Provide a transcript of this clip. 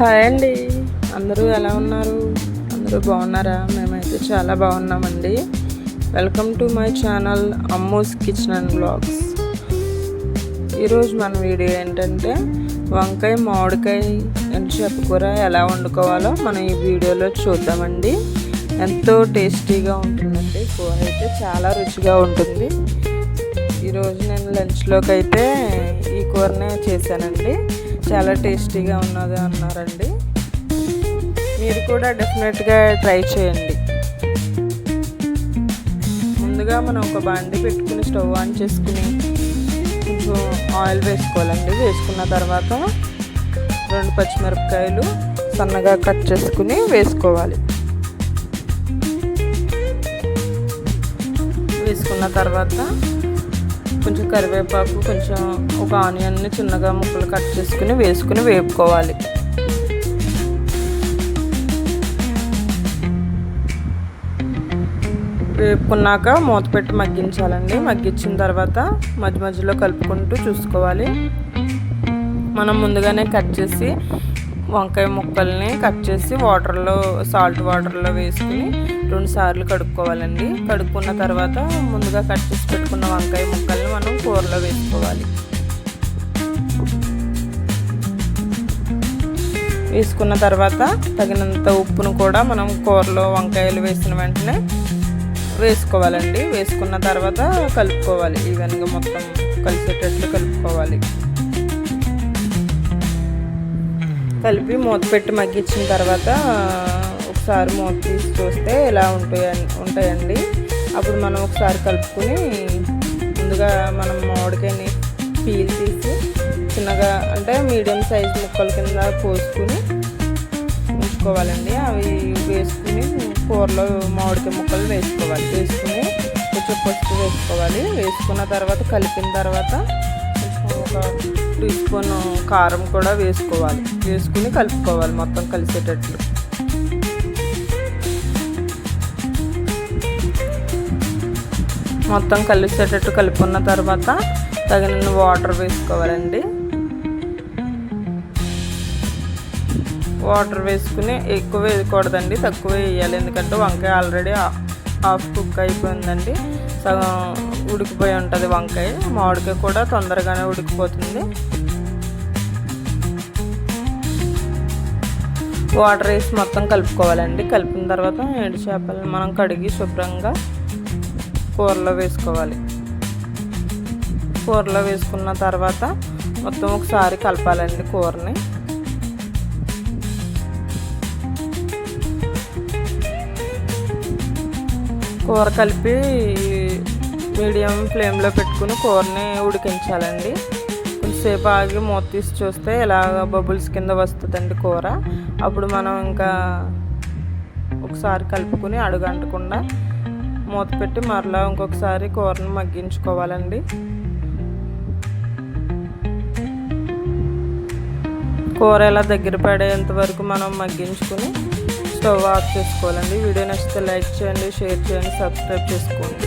Hi అండి. అందరూ ఎలా ఉన్నారు? అందరూ బాగున్నారా? మేమైతే చాలా బాగున్నామండి. Welcome to my channel Ammo's kitchen and blogs ఈరోజు మన వీడియో ఏంటంటే వంకాయ మామిడికాయ ఎండు కూర ఎలా వండుకోవాలో మనం ఈ వీడియోలో చూద్దామండి. ఎంతో టేస్టీగా ఉంటుందండి. కూర అయితే చాలా రుచిగా ఉంటుంది. ఈరోజు నేను లంచ్లోకి అయితే కూరనే చేశానండి. చాలా టేస్టీగా ఉన్నది అన్నారండి. మీరు కూడా డెఫినెట్గా ట్రై చేయండి. ముందుగా మనం ఒక బాండి పెట్టుకుని స్టవ్ ఆన్ చేసుకుని కొంచెం ఆయిల్ వేసుకోవాలండి. వేసుకున్న తర్వాత రెండు పచ్చిమిరపకాయలు సన్నగా కట్ చేసుకుని వేసుకోవాలి. వేసుకున్న తర్వాత కొంచెం కరివేపాకు కొంచెం ఒక ఆనియన్ని చిన్నగా ముక్కలు కట్ చేసుకుని వేసుకుని వేపుకోవాలి. వేపుకున్నాక మూత పెట్టి మగ్గించాలండి. మగ్గించిన తర్వాత మధ్య మధ్యలో కలుపుకుంటూ చూసుకోవాలి. మనం ముందుగానే కట్ చేసి వంకాయ ముక్కల్ని కట్ చేసి వాటర్లో సాల్ట్ వాటర్లో వేసుకుని రెండు సార్లు కడుక్కోవాలండి. కడుక్కున్న తర్వాత ముందుగా కట్ చేసి పెట్టుకున్న వంకాయ ముక్కల్ని మనం కూరలో వేసుకోవాలి. వేసుకున్న తర్వాత తగినంత ఉప్పును కూడా మనం కూరలో వంకాయలు వేసిన వెంటనే వేసుకోవాలండి. వేసుకున్న తర్వాత కలుపుకోవాలి. ఈవెన్గా మొత్తం కలిసేటట్లు కలుపుకోవాలి. కలిపి మూత పెట్టి మగ్గించిన తర్వాత ఒకసారి మూత తీసి చూస్తే ఇలా ఉంటాయి ఉంటాయండి. అప్పుడు మనం ఒకసారి కలుపుకొని ముందుగా మనం మామిడికాయని పీల్ తీసి చిన్నగా అంటే మీడియం సైజ్ ముక్కల కింద కోసుకుని ఉంచుకోవాలండి. అవి వేసుకుని కూరలో మామిడికాయ ముక్కలు వేసుకోవాలి. వేసుకుని కొంచెం పసుపు వేసుకోవాలి. వేసుకున్న తర్వాత కలిపిన తర్వాత ఒక టూ స్పూన్ కారం కూడా వేసుకోవాలి. వేసుకుని కలుపుకోవాలి మొత్తం కలిసేటట్లు. మొత్తం కలిసేటట్టు కలుపుకున్న తర్వాత తగిన వాటర్ వేసుకోవాలండి. వాటర్ వేసుకుని ఎక్కువ వేయకూడదండి తక్కువ వేయాలి. ఎందుకంటే వంకాయ ఆల్రెడీ హాఫ్ కుక్ అయిపోయిందండి. సగం ఉడికిపోయి ఉంటుంది వంకాయ. మామిడికాయ కూడా తొందరగానే ఉడికిపోతుంది. వాటర్ వేసి మొత్తం కలుపుకోవాలండి. కలిపిన తర్వాత ఎండు చేపలను మనం కడిగి శుభ్రంగా కూరలో వేసుకోవాలి. కూరలో వేసుకున్న తర్వాత మొత్తం ఒకసారి కలపాలండి కూరని. కూర కలిపి మీడియం ఫ్లేమ్లో పెట్టుకుని కూరని ఉడికించాలండి. కొంచెంసేపు ఆగి మూత తీసి చూస్తే ఇలాగ బబుల్స్ కింద వస్తుందండి కూర. అప్పుడు మనం ఇంకా ఒకసారి కలుపుకుని అడుగంటకుండా మూత పెట్టి మరలా ఇంకొకసారి కూరను మగ్గించుకోవాలండి. కూర ఎలా దగ్గర పడేంత వరకు మనం మగ్గించుకుని స్టవ్ ఆఫ్ చేసుకోవాలండి. వీడియో నచ్చితే లైక్ చేయండి షేర్ చేయండి సబ్స్క్రైబ్ చేసుకోండి.